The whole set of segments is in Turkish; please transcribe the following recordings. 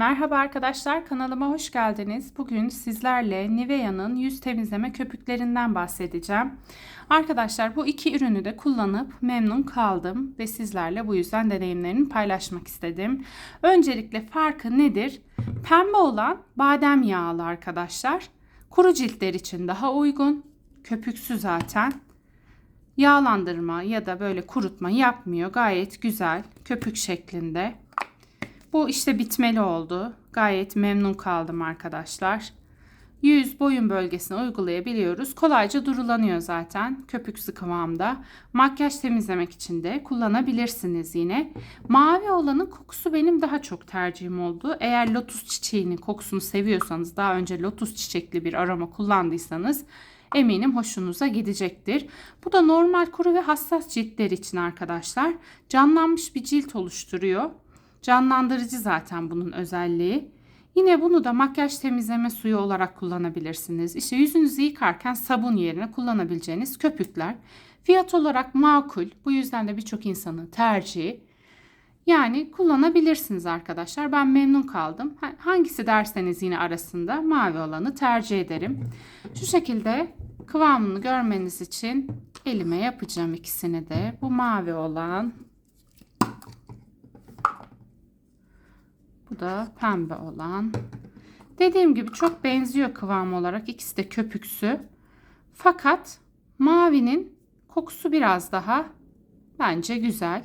Merhaba arkadaşlar kanalıma hoş geldiniz. Bugün sizlerle Nivea'nın yüz temizleme köpüklerinden bahsedeceğim. Arkadaşlar bu iki ürünü de kullanıp memnun kaldım ve sizlerle bu yüzden deneyimlerimi paylaşmak istedim. Öncelikle farkı nedir? Pembe olan badem yağlı arkadaşlar. Kuru ciltler için daha uygun. Köpüksü zaten. Yağlandırma ya da böyle kurutma yapmıyor. Gayet güzel köpük şeklinde. Bu işte bitmeli oldu. Gayet memnun kaldım arkadaşlar. Yüz boyun bölgesine uygulayabiliyoruz. Kolayca durulanıyor zaten köpüksü kıvamda. Makyaj temizlemek için de kullanabilirsiniz yine. Mavi olanın kokusu benim daha çok tercihim oldu. Eğer lotus çiçeğinin kokusunu seviyorsanız daha önce lotus çiçekli bir aroma kullandıysanız eminim hoşunuza gidecektir. Bu da normal kuru ve hassas ciltler için arkadaşlar. Canlanmış bir cilt oluşturuyor. Canlandırıcı zaten bunun özelliği. Yine bunu da makyaj temizleme suyu olarak kullanabilirsiniz. İşte yüzünüzü yıkarken sabun yerine kullanabileceğiniz köpükler. Fiyat olarak makul. Bu yüzden de birçok insanın tercihi. Yani kullanabilirsiniz arkadaşlar. Ben memnun kaldım. Hangisi derseniz yine arasında mavi olanı tercih ederim. Şu şekilde kıvamını görmeniz için elime yapacağım ikisini de. Bu mavi olan Bu da pembe olan. Dediğim gibi çok benziyor kıvam olarak. İkisi de köpüksü. Fakat mavinin kokusu biraz daha bence güzel.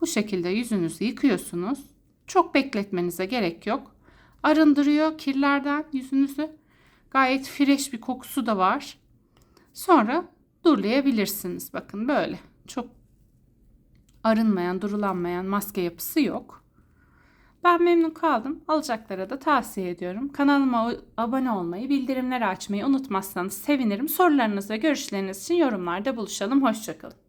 Bu şekilde yüzünüzü yıkıyorsunuz. Çok bekletmenize gerek yok. Arındırıyor kirlerden yüzünüzü. Gayet fresh bir kokusu da var. Sonra durulayabilirsiniz. Bakın böyle. Çok arınmayan, durulanmayan maske yapısı yok. Ben memnun kaldım. Alacaklara da tavsiye ediyorum. Kanalıma abone olmayı, bildirimleri açmayı unutmazsanız sevinirim. Sorularınız ve görüşleriniz için yorumlarda buluşalım. Hoşçakalın.